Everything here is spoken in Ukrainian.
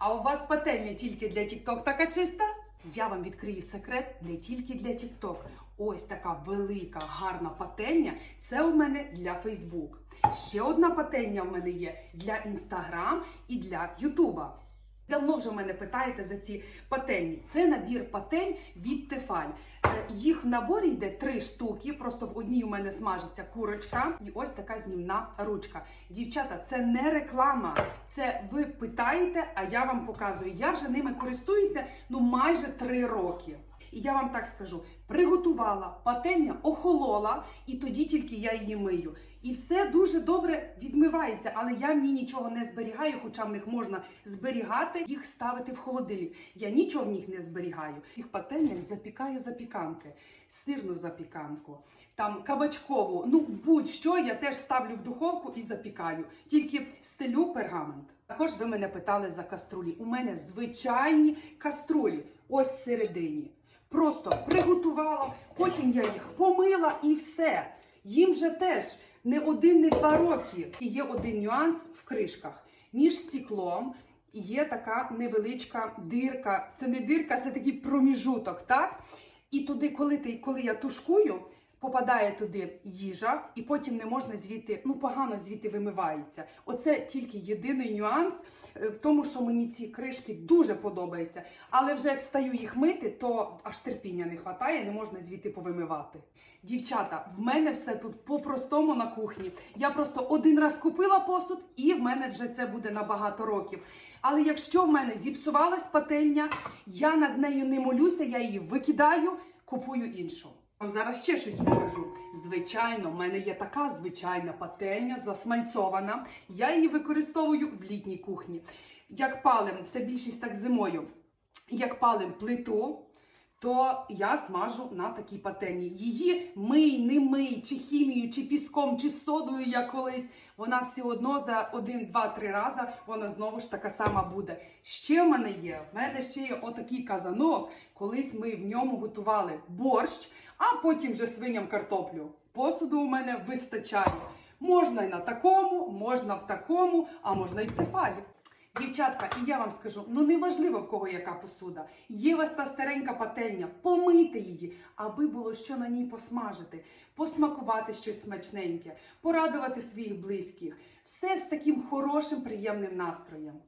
А у вас пательня тільки для TikTok така чиста? Я вам відкрию секрет не тільки для TikTok. Ось така велика, гарна пательня. Це у мене для Facebook. Ще одна пательня в мене є для Instagram і для Ютуба. Давно вже мене питаєте за ці пательні. Це набір патель від Тефаль. Е, Їх в наборі йде три штуки. Просто в одній у мене смажиться курочка, і ось така знімна ручка. Дівчата, це не реклама. Це ви питаєте, а я вам показую. Я вже ними користуюся ну майже три роки. І я вам так скажу: приготувала, пательня охолола, і тоді тільки я її мию. І все дуже добре відмивається, але я в ній нічого не зберігаю, хоча в них можна зберігати, їх ставити в холодильник. Я нічого в них не зберігаю. Їх пательнях запікаю запіканки, сирну запіканку, там кабачкову, ну будь-що я теж ставлю в духовку і запікаю. Тільки стелю пергамент. Також ви мене питали за каструлі. У мене звичайні каструлі, ось всередині. Просто приготувала, потім я їх помила і все. Їм вже теж не один, не два роки. І є один нюанс в кришках. Між стеклом є така невеличка дирка. Це не дирка, це такий проміжуток, так? І туди, коли ти, коли я тушкую, попадає туди їжа, і потім не можна звідти, ну погано звідти вимивається. Оце тільки єдиний нюанс е, в тому, що мені ці кришки дуже подобаються. Але вже як стаю їх мити, то аж терпіння не вистачає, не можна звідти повимивати. Дівчата, в мене все тут по-простому на кухні. Я просто один раз купила посуд, і в мене вже це буде на багато років. Але якщо в мене зіпсувалась пательня, я над нею не молюся, я її викидаю, купую іншу. Вам зараз ще щось покажу. Звичайно, в мене є така звичайна пательня, засмальцована. Я її використовую в літній кухні. Як палим, це більшість так зимою. Як палим плиту, то я смажу на такій пательні. Її мий, не мий, чи хімією, чи піском, чи содою як колись. Вона все одно за один, два, три рази вона знову ж така сама буде. Ще в мене є. В мене ще є отакий казанок. Колись ми в ньому готували борщ, а потім вже свиням картоплю. Посуду у мене вистачає. Можна і на такому, можна в такому, а можна і в тефалі. Дівчатка, і я вам скажу: ну неважливо в кого яка посуда. Є у вас та старенька пательня, помийте її, аби було що на ній посмажити, посмакувати щось смачненьке, порадувати своїх близьких. Все з таким хорошим, приємним настроєм.